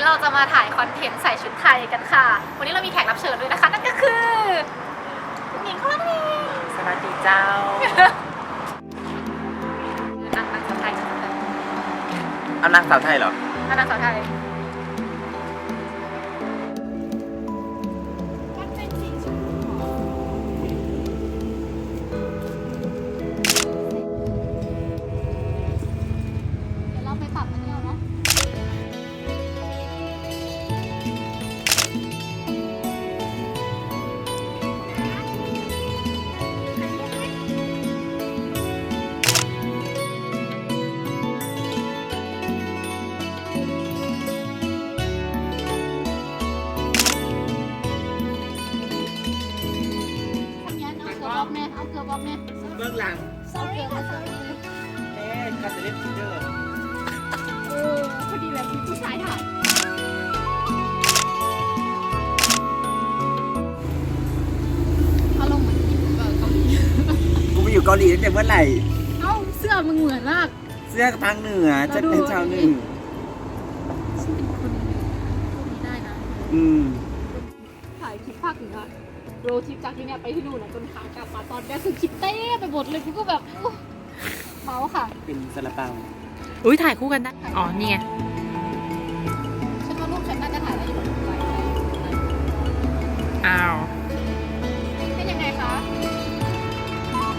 นี้เราจะมาถ่ายคอนเทนต์ใส่ชุดไทยกันค่ะ วันนี้เรามีแขกรับเชิญด้วยนะคะ นั่นก็คือหญิงคนนี้สวัสดีเจ้านางนางสาวไทยนางสาวไทยเอานางสาวไทยเหรอนางสาวไทย หลังเอาเกลือมาใส่เอ๊ะคาจะเล่นฟิเดอร์เออพอดีแบบมีผู้ชายถ่ายอารมณ์เหมือนญี่ปุ่นกับเกาหลีกูไปอยู่เกาหลีตั้งแต่เมื่อไหร่ เอ้าเสื้อมึงเหมือนมาก เสื้อทางเหนือจะเป็นชาวเหนือฉันเป็นคนพวกนี้ได้นะ อืมถ่ายคลิปภาคเหนือ โรดทริปจากที่เนี่ยไปที่นู่นนะจนขากลับมาตอนนี้คือคิดเต้ไปหมดเลยกูก็แบบอุ๊ยเมาค่ะ เป็นซาลาเปาอุ้ยถ่ายคู่กันได้ อ๋อ นี่ไง ฉันว่ารูปฉันน่าจะถ่ายได้อยู่บนไฟอ้าว เป็นยังไงคะ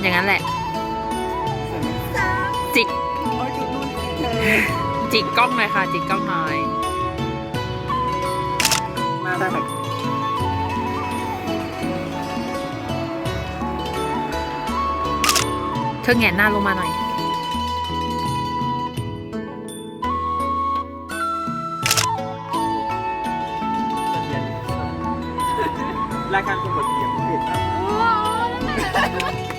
อย่างนั้นแหละ จิก โอ้ยจุดนู่นเธอ จิกกล้องหน่อยค่ะ จิกกล้องหน่อย มาทา ธอแหงนหน้าลงมาหน่อย รายการคนบทเสียงเปลี่ยนครับ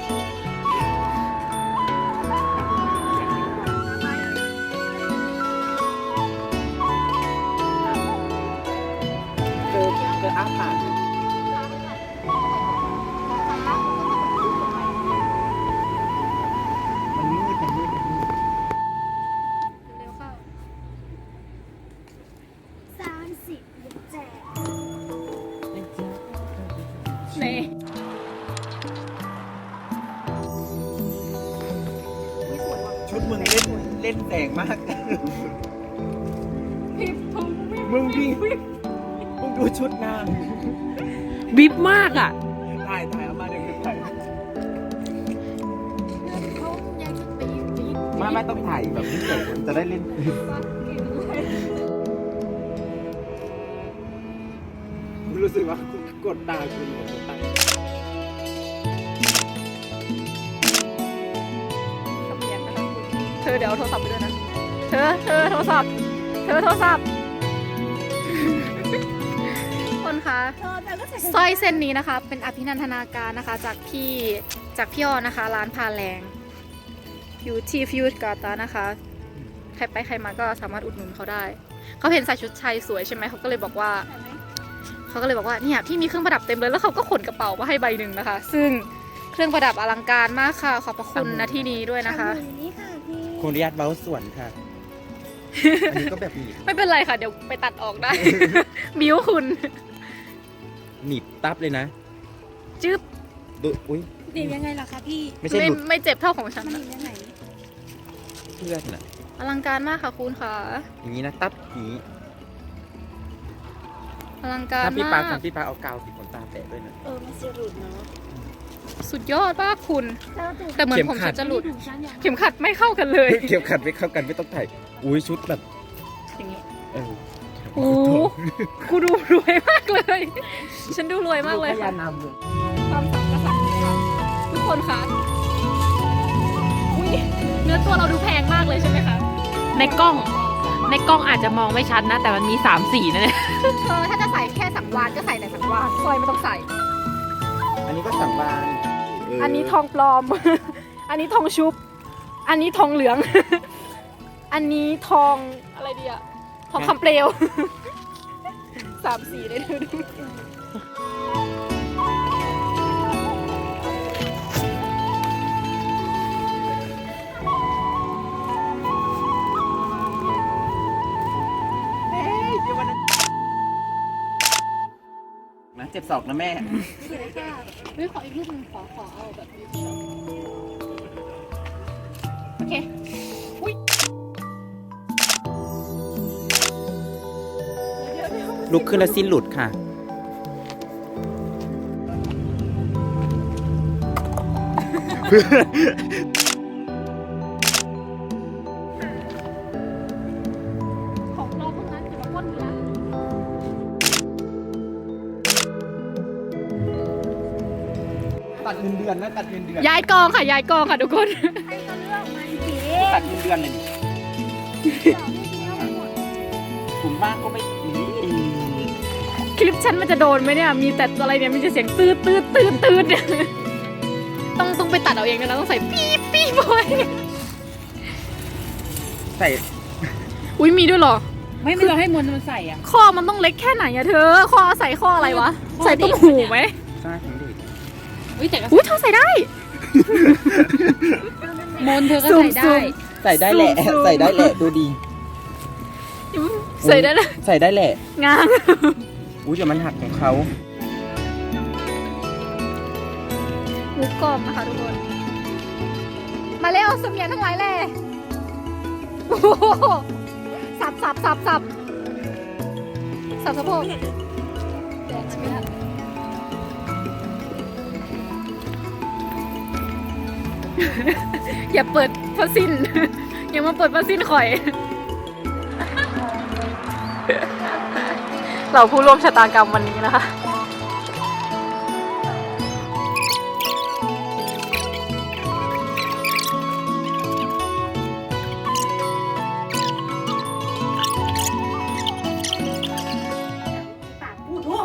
ชุดมึงเล่นเล่นแสงมากพิมพ์ทุ่งมึงดิมึงดูชุดนางบิ๊บมากอะ ถ่ายถ่ายเอามาเดี๋ยวถ่ายเขายังชุดปีปีไม่ไม่ต้องถ่ายแบบนี้เสร็จจะได้เล่นรู้สึกว่าคุณกดตาคุณกดตาท เธอเดี๋ยวเอาโทรศัพท์ไปด้วยนะ เธอ เธอโทรศัพท์ เธอโทรศัพท์ คนคะเธอแต่ก็ใส่สร้อยเส้นนี้นะคะ เป็นอภินันทนาการนะคะ จากพี่จากพี่ออนะคะ ร้านพาแรงอยู่ที่ฟิวส์กาตานะคะ ใครไปใครมาก็สามารถอุดหนุนเขาได้ เขาเห็นใส่ชุดไทยสวยใช่ไหมเขาก็เลยบอกว่าเขาก็เลยบอกว่าเนี่ยพี่มีเครื่องประดับเต็มเลยแล้วเขาก็ขนกระเป๋ามาให้ใบหนึ่งนะคะ ซึ่งเครื่องประดับอลังการมากค่ะ ขอบพระคุณนะที่นี้ด้วยนะคะ อยู่นี่ค่ะพี่คุณริยัตเบ้าส่วนค่ะ อันนี้ก็แบบหนีบไม่เป็นไรค่ะ เดี๋ยวไปตัดออกได้ บิ้วคุณ หนีบตับเลยนะจึ๊บดูอุ้ยดียังไงล่ะคะพี่ไม่ใช่ไม่หลุดไม่เจ็บเท่าของฉันมันอะดียังไงเพื่อนน่ะ อลังการมากค่ะคุณค่ะ อย่างนี้นะ ตับอย่างนี้อลังการถ้าพี่ปามาก ทำพี่ปาเอากาวติดขนตาแปะด้วยนะ เออมันจะหลุดเนาะ สุดยอดมากคุณแล้วถูกแต่เหมือนเข็มผมขัฉัดนจะหลุดถูกฉันยังเข็มขัดไม่เข้ากันเลยเกี่ยวขัดไม่เข้ากันไม่ต้องถ่ายอุ้ยชุดแบบอย่างนี้เออโอ้โหกูดูรวยมากเลย ฉันดูรวยมากเลยพค่ะยานำเลยความสัมกษัตริย์ของเราทุกคนคะอุ้ยเนื้อตัวเราดูแพงมากเลยใช่ไหมคะ ในกล้อง ในกล้องอาจจะมองไม่ชัดนะ แต่มันมีสามสีนะเนี่ยเธอถ้าจะใส่แค่สังวานก็ใส่แต่สังวานสร้อยไม่ต้องใส่อั นี้ก็สังวานเอันนี้ทองปลอม อันนี้ทองชุบ อันนี้ทองเหลือง อันนี้ทองอะไรดีอะทองคำเปลวสามสีเลยดูดู จ็บศอกนะแม่เฮ้ยขออีกรูปหนึงขอขอเอาแบบนี้โอเคลุกขึ้นแล้วสิ้นหลุดค่ะขอ เงินเดือนนะตัดเงินเดือนย้ายกองค่ะย้ายกองค่ะทุกคนใครก็เลือกมันเก๋ตัดเงินเดือนเลยดิถุงบ้านก็ไม่มีคลิปฉันมันจะโดนไหมเนี่ย มีแต่อะไรเนี่ยมีแต่เสียงตืดตืดตืดตืดเนี่ยต้องต้องไปตัดเอาเองนะต้องใส่ปี๊บปี๊บไว้ใส่อุ้ยมีด้วยเหรอ ไม่ไม่เราให้มนต์มันใส่อะ ข้อมันต้องเล็กแค่ไหนอะเธอ ข้อใส่ข้ออะไรวะข้อใส่เด็ต้กมหูไหมใช่ของเด็ก อุ้ยแต่ก็อุ้ยเธอใส่ได้มนต์เธอก็ซูมใส่ได้ซูมใส่ได้แหละซูมใส่ได้แหละดูดีใส่ได้เลยใส่ได้แหละงานอุ้ยเดี๋ยวมันหักของเขาหมูกรอบนะคะทุกคน มาเร็วสมเนียนทั้งหลายแหล่โอ้โหสับสับสับสับสับสะโพก อันนี้ละอย่าเปิดผ้าสิ้น อย่ามาเปิดผ้าสิ้นข่อย เราผู้ร่วมชะตากรรมวันนี้นะคะปากพูดโอ้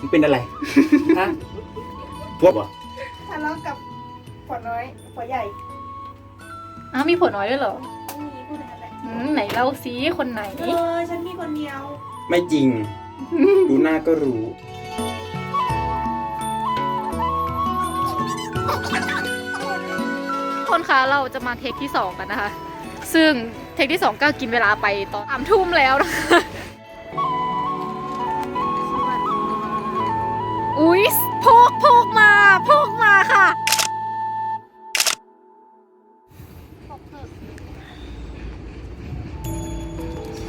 มันเป็นอะไร ฮะพวกเหรอทะเลาะกับ ฝนน้อยฝนใหญ่อ้าวมีผลน้อยด้วยเหรอไม่มีพูดอะไรอืมไหนเล่าซิคนไหน เออฉันมีคนเดียวไม่จริง ดูหน้าก็รู้ คนคะเราจะมาเทคที่ 2 กันนะคะ ซึ่งเทคที่ 2 ก็กินเวลาไปตอนสามทุ่มแล้วนะคะอุ๊ยโพกโพกมาโพกมาค่ะ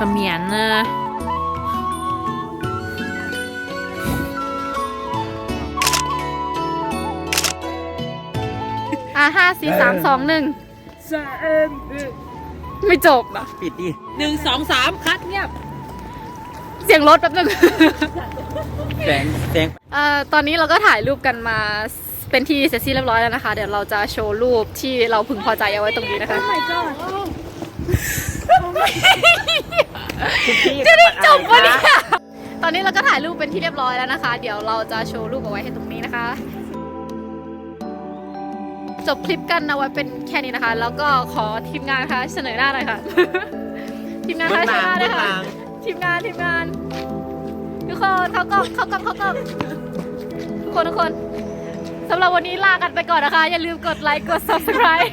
สมียนนะอะอะห้าสี่สามสองหนึ่งไม่จบอะ ปิดดิหนึ่งสองสามคัดเงียบ เสียงรถแป๊บนึง แสงแสงเอ่อตอนนี้เราก็ถ่ายรูปกันมาเป็นที่เสร็จสิ้นเรียบร้อยแล้วนะคะ เดี๋ยวเราจะโชว์รูปที่เราพึงพอใจเอาไว้ตรงนี้นะคะ จะได้จบปะเนี่ยตอนนี้เราก็ถ่ายรูปเป็นที่เรียบร้อยแล้วนะคะ เดี๋ยวเราจะโชว์รูปเอาไว้ให้ตรงนี้นะคะ จบคลิปกันเอาไว้เป็นแค่นี้นะคะ แล้วก็ขอทีมงานนะคะเสนอหน้าหน่อยค่ะ ทีมงานคะเสนอหน้าเลยค่ะทีมงานทีมงานทุกคนเข้ากล้องเข้ากล้องเข้ากล้องทุกคนทุกคนสำหรับวันนี้ลากันไปก่อนนะคะ อย่าลืมกดไลค์กด subscribe